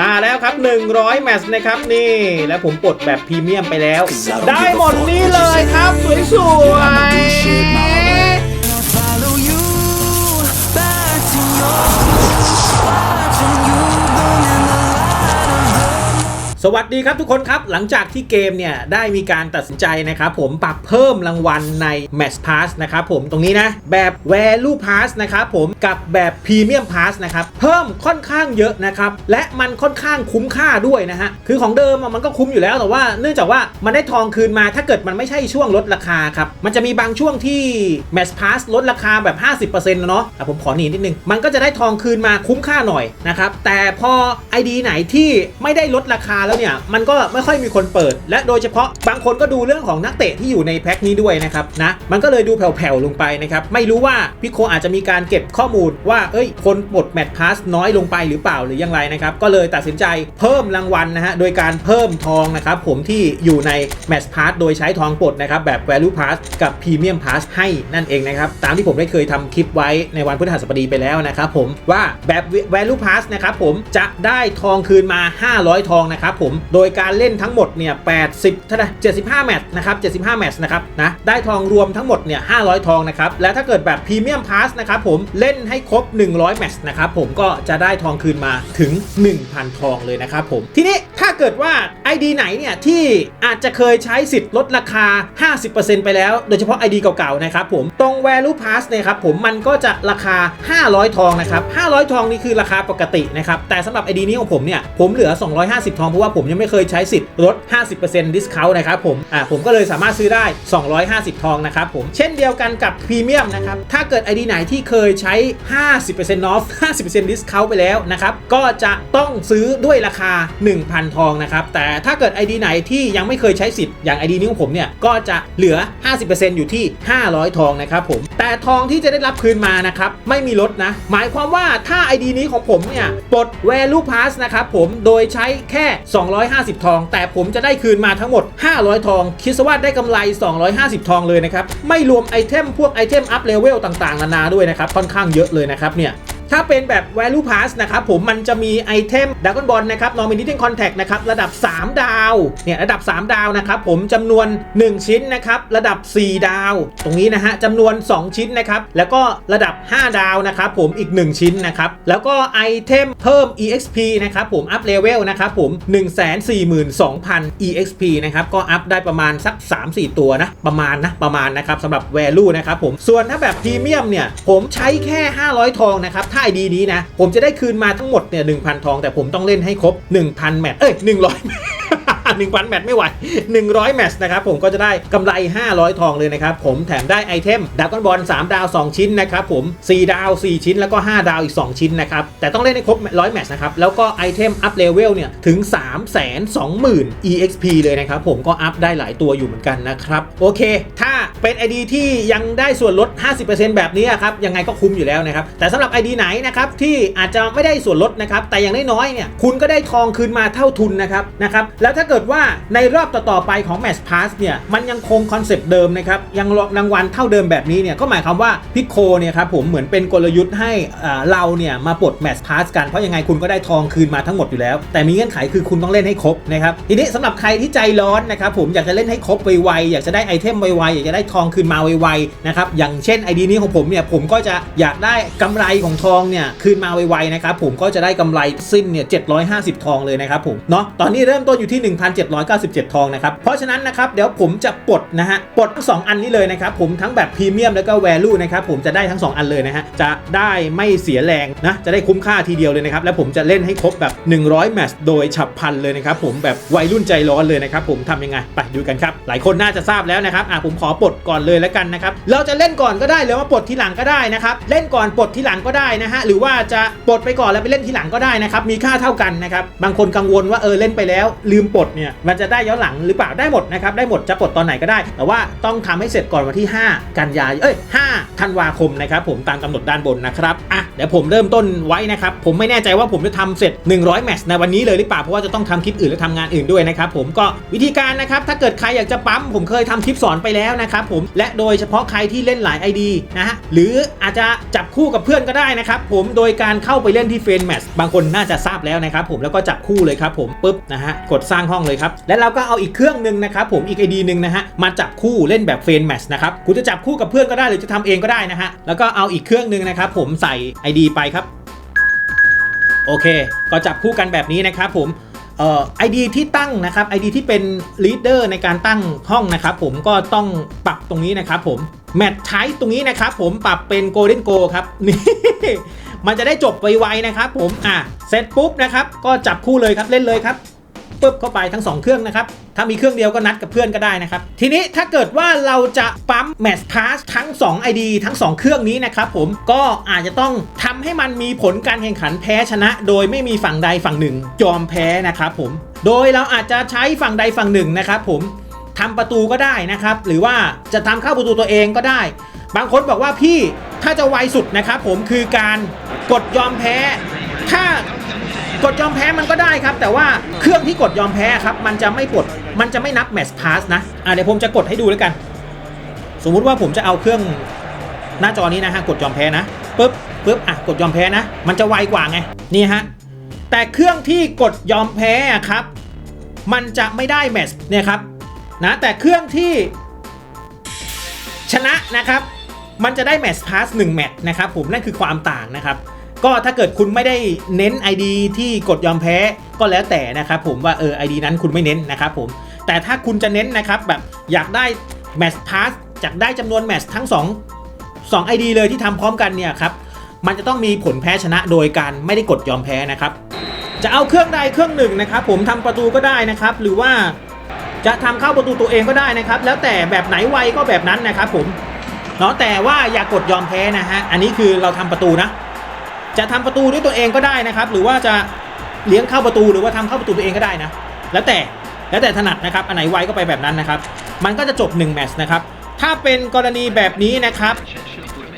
มาแล้วครับ 100 แมตช์นะครับนี่ แล้วผมปลดแบบพรีเมียมไปแล้ว ได้หมดนี้เลยครับ สวยๆ สวัสดีครับทุกคนครับ หลังจากที่เกมเนี่ยได้มีการตัดสินใจนะครับผมปรับเพิ่มรางวัลใน Match Pass นะครับผมตรงนี้นะ แบบ Value Pass นะครับผมกับแบบ Premium Pass นะครับเพิ่มค่อนข้างเยอะนะครับ และมันค่อนข้างคุ้มค่าด้วยนะฮะ คือของเดิมมันก็คุ้มอยู่แล้วแต่ว่า เนื่องจากว่ามันได้ทองคืนมาถ้าเกิดมันไม่ใช่ช่วงลดราคาครับ มันจะมีบางช่วงที่ Match Pass ลดราคาแบบ 50%นะเนาะอะผมขอหนีนิดนึงมันก็จะได้ทองคืนมาคุ้มค่าหน่อยนะครับแต่พอ ID ไหนที่ไม่ได้ลดราคาแล้วเนี่ยมันก็ไม่ค่อยมีคนเปิด และโดยเฉพาะบางคนก็ดูเรื่องของนักเตะที่อยู่ในแพ็คนี้ด้วยนะครับนะมันก็เลยดูแผ่วๆลงไปนะครับไม่รู้ว่าพี่โคอาจจะมีการเก็บข้อมูลว่าเอ้ยคนปลดแมตช์พาสน้อยลงไปหรือเปล่าหรือยังไรนะครับก็เลยตัดสินใจเพิ่มรางวัลนะฮะโดยการเพิ่มทองนะครับผมที่อยู่ในแมตช์พาสโดยใช้ทองปลดนะครับแบบ value pass กับ premium pass ให้นั่นเองนะครับตามที่ผมได้เคยทำคลิปไว้ในวันพฤหัสบดีไปแล้วนะครับผมว่าแบบ value pass นะครับผมจะได้ทองคืนมา 500 ทองนะครับผมโดยการเล่นทั้งหมดเนี่ย80เท่าไหร่75 แมตช์นะครับ75 แมตช์นะครับนะได้ทองรวมทั้งหมดเนี่ย500 ทองนะครับและถ้าเกิดแบบพรีเมียมพาสนะครับผมเล่นให้ครบ 100 แมตช์นะครับผมก็จะได้ทองคืนมาถึง 1,000 ทองเลยนะครับผมทีนี้ถ้าเกิดว่า ID ไหนเนี่ยที่อาจจะเคยใช้สิทธิ์ลดราคา 50%ไปแล้ว โดยเฉพาะ ID เก่าๆนะครับผมตรง value pass เนี่ยครับผมมันก็จะราคา 500 ทองนะครับ 500 ทองนี่คือราคาปกตินะครับแต่สำหรับ ID นี้ของผมเนี่ยผมเหลือ 250 ทองเพราะว่าผมยังไม่เคยใช้สิทธิ์ลด 50% discount นะครับผมอ่าผมก็เลยสามารถซื้อได้ 250 ทองนะครับผมเช่นเดียวกันกับพรีเมียมนะครับถ้าเกิด ID ไหนที่เคยใช้ 50% off 50% discount ไปแล้วนะครับก็จะต้องซื้อด้วยราคา 1,000 ทองนะครับแต่ถ้าเกิด ID ไหนที่ยังไม่เคยใช้สิทธิ์อย่าง ID นี้ของผมเนี่ยก็จะเหลือ 50%อยู่ที่ 500 ทองนะครับผมแต่ทองที่จะได้รับคืนมานะครับไม่มีลดนะ หมายความว่าถ้า ID นี้ของผมเนี่ยปลด value pass นะครับผมโดยใช้แค่ 250 ทอง แต่ผมจะได้คืนมาทั้งหมด 500 ทอง คิดซะว่าได้กำไร 250 ทองเลยนะครับไม่รวมไอเทมพวกไอเทมอัพเลเวลต่างๆนานาด้วยนะครับค่อนข้างเยอะเลยนะครับเนี่ย ถ้าเป็นแบบ value pass นะครับผมมันจะมีไอเทมด a ก o n บอลนะครับ nominating contact นะครับ ระดับ 3 ดาว เนี่ย ระดับ 3 ดาวนะครับ ผมจำนวน 1 ชิ้นนะครับ ระดับ 4 ดาว ตรงนี้นะฮะจำนวน 2 ชิ้นนะครับ แล้วก็ระดับ 5 ดาวนะครับ ผมอีก 1 ชิ้นนะครับ แล้วก็ไอเทมเพิ่ม exp นะครับผม up level นะครับผม 142,000 exp นะครับก็อัพได้ประมาณสัก 3-4 ตัวนะ ประมาณนะประมาณนะครับสำหรับ value นะครับผมส่วนถ้าแบบพรีเมียมเนี่ยผมใช้แค่ 500 ทองนะครับถ้าดีนี้นะ ผมจะได้คืนมาทั้งหมดเนี่ยหนึ่งพันทอง แต่ผมต้องเล่นให้ครบ 1,000 แมตช์เอ้ย100 1,000 แมตช์ไม่ไหว 100 แมตช์นะครับผมก็จะได้กำไร 500 ทองเลยนะครับผมแถมได้ไอเทมดากอนบอล3ดาว 2 ชิ้นนะครับผม 4 ดาว 4 ชิ้นแล้วก็ 5 ดาวอีก 2 ชิ้นนะครับ แต่ต้องเล่นให้ครบ 100 แมตช์นะครับ แล้วก็ไอเทมอัพเลเวลเนี่ยถึง 320,000 exp เลยนะครับผมก็อัพได้หลายตัวอยู่เหมือนกันนะครับโอเค ถ้าเป็น ID ที่ยังได้ส่วนลด 50%แบบนี้ครับยังไงก็คุ้มอยู่แล้วนะครับแต่สำหรับ ID ไหนนะครับที่อาจจะไม่ได้ส่วนลดนะครับแต่อย่างน้อยๆเนี่ยคุณก็ได้ทองคืนมาเท่าทุนนะครับนะครับแล้วถ้าเกิดิดว่าในรอบต่อๆไปของ Match Pass เนี่ยมันยังคงคอนเซปต์เดิมนะครับยังรางวัลเท่าเดิมแบบนี้เนี่ยก็หมายความว่าพิโคเนี่ยครับผมเหมือนเป็นกลยุทธ์ให้เราเนี่ยมาปลด Match Pass กันเพราะยังไงคุณก็ได้ทองคืนมาทั้งหมดอยู่แล้ว แต่มีเงื่อนไขคือคุณต้องเล่นให้ครบนะครับทีนี้สำหรับใครที่ใจร้อนนะครับผมอยากจะเล่นให้ครบไวๆอยากจะได้ไอเทมไวๆอยากจะได้ทองคืนมาไวๆนะครับอย่างเช่น ID นี้ของผมเนี่ยผมก็จะอยากได้กำไรของทองเนี่ยคืนมาไวๆนะครับผมก็จะได้กำไรสิ้นเนี่ย750 ทองเลยนะครับผมเนาะตอนนี้เริ่มต้นอยู่ที่1,797 ทองนะครับ เพราะฉะนั้นนะครับเดี๋ยวผมจะปลดนะฮะปลดทั้งสองอันนี้เลยนะครับผมทั้งแบบพรีเมียมแล้วก็แวลูนะครับผมจะได้ทั้งสองอันเลยนะฮะจะได้ไม่เสียแรงนะจะได้คุ้มค่าทีเดียวเลยนะครับแล้วผมจะเล่นให้ครบแบบ 100 แมตช์โดยฉับพลันเลยนะครับผมแบบวัยรุ่นใจร้อนเลยนะครับผมทำยังไงไปดูกันครับหลายคนน่าจะทราบแล้วนะครับอะผมขอปลดก่อนเลยแล้วกันนะครับเราจะเล่นก่อนก็ได้หรือว่าปลดทีหลังก็ได้นะครับเล่นก่อนปลดทีหลังก็ได้นะฮะหรือว่าจะปลดไปก่อนแล้วไปเล่นทีหลังก็ได้นะครับมีค่าเท่ากันนะครับบางคนกังวลว่าเออเล่นไปแล้ว ลืมปลดเนี่ยมันจะได้ย้อนหลังหรือเปล่าได้หมดนะครับได้หมดจะปลดตอนไหนก็ได้ แต่ว่าต้องทำให้เสร็จก่อนวันที่ 5 กันยายเอ้ย5ธันวาคมนะครับผมตามกำหนดด้านบนนะครับอะเดี๋ยวผมเริ่มต้นไว้นะครับผมไม่แน่ใจว่าผมจะทำเสร็จ 100แมตช์ในวันนี้เลยหรือเปล่าเพราะว่าจะต้องทำคลิปอื่นและทำงานอื่นด้วยนะครับผมก็วิธีการนะครับถ้าเกิดใครอยากจะปั๊มผมเคยทำคลิปสอนไปแล้วนะครับผมและโดยเฉพาะใครที่เล่นหลาย ID นะฮะหรืออาจจะจับคู่กับเพื่อนก็ได้นะครับผมโดยการเข้าไปเล่นที่เฟนแมทบางคนน่าจะทราบแล้วนะครับผมแล้วก็จับคู่เลยครับผมปุ๊บนะฮะกดสร้างห้องเลยครับ และเราก็เอาอีกเครื่องหนึ่งนะครับผมอีก ID หนึ่งนะฮะมาจับคู่เล่นแบบเฟรนแมทนะครับคุณจะจับคู่กับเพื่อนก็ได้หรือจะทำเองก็ได้นะฮะแล้วก็เอาอีกเครื่องหนึ่งนะครับผมใส่ ID ไปครับโอเค ก็จับคู่กันแบบนี้นะครับผมเอ่อ ID ที่ตั้งนะครับ ID ที่เป็น leader ในการตั้งห้องนะครับผมก็ต้องปรับตรงนี้นะครับผม match type ตรงนี้นะครับผมปรับเป็น golden go ครับนี่มันจะได้จบไวๆนะครับผมอะเสร็จปุ๊บนะครับก็จับคู่เลยครับเล่นเลยครับ ปุ๊บเข้าไปทั้ง 2 เครื่องนะครับ ถ้ามีเครื่องเดียวก็นัดกับเพื่อนก็ได้นะครับ ทีนี้ถ้าเกิดว่าเราจะปั๊ม Match Pass ทั้ง 2 ID ทั้ง 2 เครื่องนี้นะครับผมก็อาจจะต้องทำให้มันมีผลการแข่งขันแพ้ชนะ โดยไม่มีฝั่งใดฝั่งหนึ่ง ยอมแพ้นะครับผม โดยเราอาจจะใช้ฝั่งใดฝั่งหนึ่งนะครับผมทำประตูก็ได้นะครับ หรือว่าจะทำเข้าประตูตัวเองก็ได้ บางคนบอกว่าพี่ถ้าจะไวสุดนะครับผมคือการกดยอมแพ้ ถ้า กดยอมแพ้มันก็ได้ครับ แต่ว่าเครื่องที่กดยอมแพ้ครับมันจะไม่กดมันจะไม่นับแม t ช h พาสนะอะเดี๋ยวผมจะกดให้ดูแล้วกัน สมมุติว่าผมจะเอาเครื่องหน้าจอนี้นะฮะกดยอมแพ้นะปุ๊บปุ๊บอะกดยอมแพ้นะ มันจะไวกว่าไงนี่ฮะแต่เครื่องที่กดยอมแพ้ครับ มันจะไม่ได้แม t ช์เนี่ยครับนะแต่เครื่องที่ชนะนะครับ มันจะได้แม t ช h พาส1แมตช์นะครับผมนั่นคือความต่างนะครับ ก็ถ้าเกิดคุณไม่ได้เน้น ID ที่กดยอมแพ้ก็แล้วแต่นะครับผมว่าเออ ID นั้นคุณไม่เน้นนะครับผมแต่ถ้าคุณจะเน้นนะครับแบบอยากได้แมชพาสจากได้จำนวนแมตช์ทั้ง 2 2 ID เลยที่ทำพร้อมกันเนี่ยครับมันจะต้องมีผลแพ้ชนะโดยการไม่ได้กดยอมแพ้นะครับ จะเอาเครื่องใดเครื่องหนึ่งนะครับ ผมทำประตูก็ได้นะครับ หรือว่าจะทำเข้าประตูตัวเองก็ได้นะครับ แล้วแต่แบบไหนไวก็แบบนั้นนะครับ ผมเนาะแต่ว่าอย่ากดยอมแพ้นะฮะอันนี้คือเราทำประตูนะ จะทำประตูด้วยตัวเองก็ได้นะครับ หรือว่าจะเลี้ยงเข้าประตูหรือว่าทำเข้าประตูตัวเองก็ได้นะ แล้วแต่แล้วแต่ถนัดนะครับ อันไหนไวก็ไปแบบนั้นนะครับ มันก็จะจบ1แมตช์นะครับ ถ้าเป็นกรณีแบบนี้นะครับ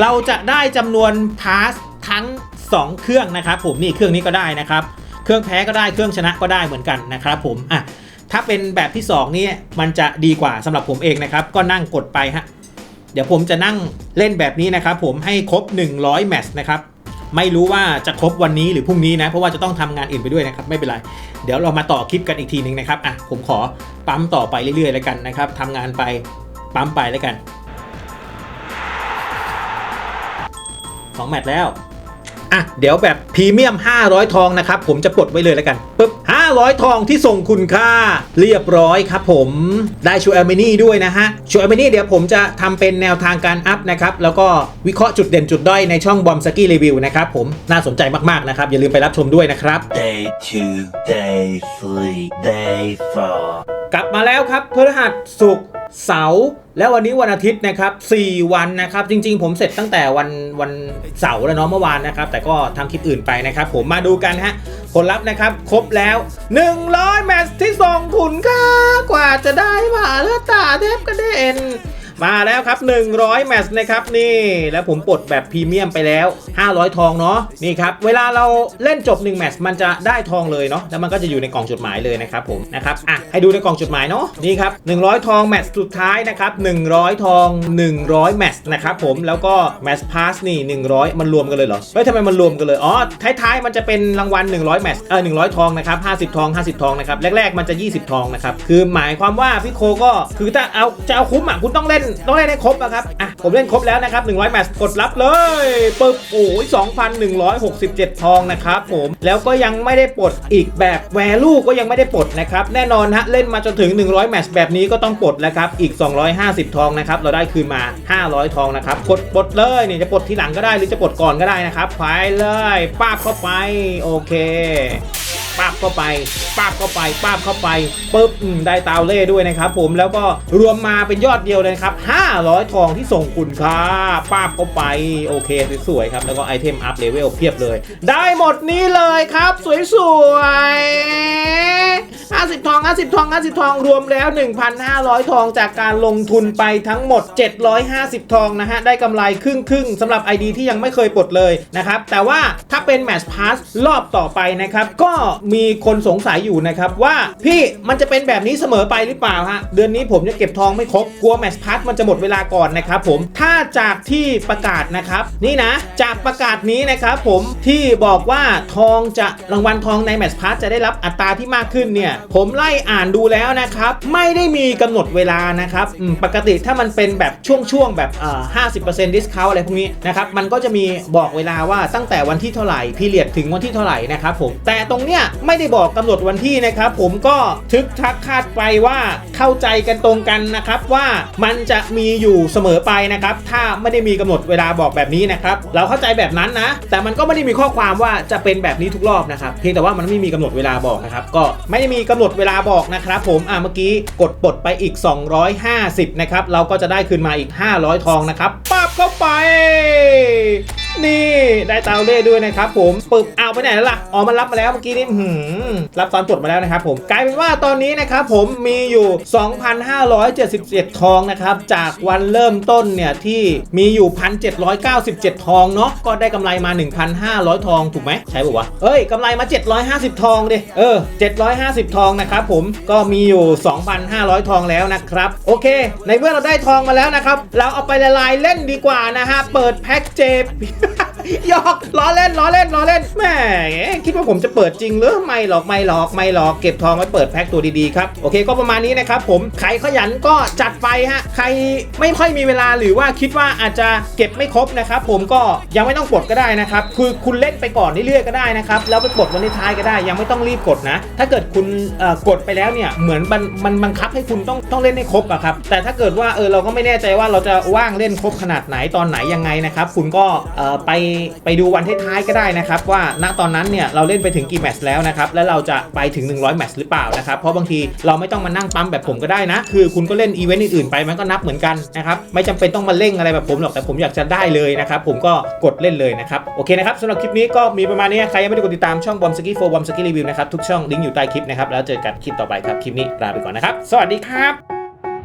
เราจะได้จำนวนพาสทั้ง 2 เครื่องนะครับ ผมนี่เครื่องนี้ก็ได้นะครับ เครื่องแพ้ก็ได้เครื่องชนะก็ได้เหมือนกันนะครับ ผมอะถ้าเป็นแบบที่ 2 นี่มันจะดีกว่าสำหรับผมเองนะครับ ก็นั่งกดไปฮะเดี๋ยวผมจะนั่งเล่นแบบนี้นะครับ ผมให้ครบ 100 แมตช์นะครับ ไม่รู้ว่าจะครบวันนี้หรือพรุ่งนี้นะ เพราะว่าจะต้องทำงานอื่นไปด้วยนะครับ ไม่เป็นไร เดี๋ยวเรามาต่อคลิปกันอีกทีหนึ่งนะครับอะผมขอปั๊มต่อไปเรื่อยๆแล้วกันนะครับทำงานไปปั๊มไปแล้วกันสองแมตช์แล้วอะเดี๋ยวแบบพรีเมียม 500 ทองนะครับ ผมจะปลดไว้เลยแล้วกันปึ๊บ 500 ทองที่ส่งคุณค่า เรียบร้อยครับผมได้ชูเอลเมนี่ด้วยนะฮะชูเอลเมนี่เดี๋ยวผมจะทำเป็นแนวทางการอัพนะครับ แล้วก็วิเคราะห์จุดเด่นจุดด้อยในช่องบอมสกี้รีวิวนะครับผมน่าสนใจมากๆนะครับ อย่าลืมไปรับชมด้วยนะครับ Day two, day three, day four. กลับมาแล้วครับพฤหัสศุกร์ เสาร์แล้ววันนี้วันอาทิตย์นะครับ 4 วันนะครับ จริง ๆ ผมเสร็จตั้งแต่วันวันเสาร์แล้วเนาะเมื่อวานนะครับ แต่ก็ทำคลิปอื่นไปนะครับ ผมมาดูกันฮะผลลัพธ์นะครับ ครบแล้ว 100 แมตช์ที่ส่งคุณค่ากว่าจะได้มาเลือดตาเทพกระเด็น มาแล้วครับ 100 แมตช์นะครับนี่ แล้วผมปลดแบบพรีเมียมไปแล้ว 500 ทองเนาะนี่ครับ เวลาเราเล่นจบ 1 แมตช์มันจะได้ทองเลยเนาะแล้วมันก็จะอยู่ในกล่องจดหมายเลยนะครับผมนะครับอะให้ดูในกล่องจดหมายเนาะนี่ครับ 100 ทองแมตช์สุดท้ายนะครับ 100 ทอง 100 แมตช์นะครับผมแล้วก็แมตช์พาสนี่ 100 มันรวมกันเลยเหรอเฮ้ยทำไมมันรวมกันเลยอ๋อท้ายๆมันจะเป็นรางวัล 100 แมตช์เออ100 ทองนะครับ50 ทอง 50 ทองนะครับแรกๆมันจะ 20 ทองนะครับคือหมายความว่าพี่โคก็คือถ้าเอาจะเอาคุ้มอะคุณต้องเล่นต้องเล่นให้ครบนะครับอะผมเล่นครบแล้วนะครับ100แมตช์กดรับเลยปึ๊บโอ้ย2,167 ทองนะครับผมแล้วก็ยังไม่ได้ปลดอีกแบบแวลูก็ยังไม่ได้ปลดนะครับแน่นอนฮะเล่นมาจนถึง 100แมตช์แบบนี้ก็ต้องปลดแล้วครับอีก 250 ทองนะครับเราได้คืนมา 500 ทองนะครับกดปลดเลยเนี่ยจะปลดทีหลังก็ได้หรือจะปลดก่อนก็ได้นะครับไปเลยป้าบเข้าไปโอเค ป้าบเข้าไปป้าบเข้าไปป้าบเข้าไปปุ๊บอืมได้ตาวเล่ด้วยนะครับผมแล้วก็รวมมาเป็นยอดเดียวเลยครับ 500 ทองที่ส่งคุณค่าป้าบเข้าไปโอเคสวยๆครับแล้วก็ไอเทมอัพเลเวลเพียบเลย ได้หมดนี้เลยครับ สวยๆ50 ทอง 50 ทอง 50 ทอง รวมแล้ว 1,500 ทองจากการลงทุนไปทั้งหมด 750 ทองนะฮะ ได้กำไรครึ่งครึ่งๆสำหรับ ID ที่ยังไม่เคยปลดเลยนะครับ แต่ว่าถ้าเป็น Match Pass รอบต่อไปนะครับ ก็มีคนสงสัยอยู่นะครับว่าพี่มันจะเป็นแบบนี้เสมอไปหรือเปล่าฮะเดือนนี้ผมจะเก็บทองไม่ครบกลัว Match Pass มันจะหมดเวลาก่อนนะครับผมถ้าจากที่ประกาศนะครับ นี่นะ จากประกาศนี้นะครับผมที่บอกว่าทองจะรางวัลทองใน Match Pass จะได้รับอัตราที่มากขึ้นเนี่ย ผมไล่อ่านดูแล้วนะครับ ไม่ได้มีกำหนดเวลานะครับปกติถ้ามันเป็นแบบช่วงๆแบบเอ่า50% discount อะไรพวกนี้นะครับมันก็จะมีบอกเวลาว่าตั้งแต่วันที่เท่าไหร่พีเรียดถึงวันที่เท่าไหร่นะครับผมแต่ตรงเนี้ยไม่ได้บอกกำหนดวันที่นะครับ ผมก็ทึกทักคาดไปว่าเข้าใจกันตรงกันนะครับว่ามันจะมีอยู่เสมอไปนะครับ ถ้าไม่ได้มีกำหนดเวลาบอกแบบนี้นะครับ เราเข้าใจแบบนั้นนะ แต่มันก็ไม่ได้มีข้อความว่าจะเป็นแบบนี้ทุกรอบนะครับ เพียงแต่ว่ามันไม่มีกำหนดเวลาบอกนะครับ ก็ไม่ได้มีกำหนดเวลาบอกนะครับ ผมอะเมื่อกี้กดปลดไปอีก 250นะครับเราก็จะได้คืนมาอีก 500 ทองนะครับปั๊บเข้าไป นี่ได้เตาเล่ด้วยนะครับผมปึบเอาไปไหนแล้วล่ะอ๋อมันรับมาแล้วเมื่อกี้นี้หือรับตอนปลดมาแล้วนะครับผมกลายเป็นว่าตอนนี้นะครับผมมีอยู่ 2,577 ทองนะครับจากวันเริ่มต้นเนี่ยที่มีอยู่ 1,797 ทองเนาะก็ได้กำไรมา 1,500 ทองถูกไหมใช่ป่าวะเอ้ยกำไรมา 750 ทองดิเออ 750 ทองนะครับผมก็มีอยู่ 2,500 ทองแล้วนะครับโอเค ในเมื่อเราได้ทองมาแล้วนะครับเราเอาไปละลายเล่นดีกว่านะฮะเปิดแพ็กเจ หยอกล้อเล่นล้อเล่นล้อเล่นแหมคิดว่าผมจะเปิดจริงหรือไม่หรอกไม่หรอกไม่หรอกเก็บทองไว้เปิดแพ็คตัวดีๆครับโอเคก็ประมาณนี้นะครับผมใครขยันก็จัดไปฮะใครไม่ค่อยมีเวลาหรือว่าคิดว่าอาจจะเก็บไม่ครบนะครับผมก็ยังไม่ต้องกดก็ได้นะครับคือคุณเล่นไปก่อนเรื่อยๆก็ได้นะครับแล้วไปกดวันท้ายก็ได้ ยังไม่ต้องรีบกดนะ ถ้าเกิดคุณกดไปแล้วเนี่ยเหมือนมันมันบังคับให้คุณต้องต้องเล่นให้ครบอะครับแต่ถ้าเกิดว่าเออเราก็ไม่แน่ใจว่าเราจะว่างเล่นครบขนาดไหนตอนไหนยังไงนะครับคุณก็ไปไปดูวันท้ายๆก็ได้นะครับว่าณตอนนั้นเนี่ยเราเล่นไปถึงกี่แมตช์แล้วนะครับแล้วเราจะไปถึง 100แมตช์หรือเปล่านะครับเพราะบางทีเราไม่ต้องมานั่งปั๊มแบบผมก็ได้นะ คือคุณก็เล่นอีเวนต์อื่นๆไปมันก็นับเหมือนกันนะครับไม่จำเป็นต้องมาเร่งอะไรแบบผมหรอกแต่ผมอยากจะได้เลยนะครับผมก็กดเล่นเลยนะครับโอเคนะครับสำหรับคลิปนี้ก็มีประมาณนี้ใครยังไม่ได้กดติดตามช่องบอมสกี้โฟบอมสกี้รีวิวนะครับทุกช่องลิงก์อยู่ใต้คลิปนะครับแล้วเจอกันคลิปต่อไปครับคลิปนี้ลาไปก่อนนะครับสวัสดีครับ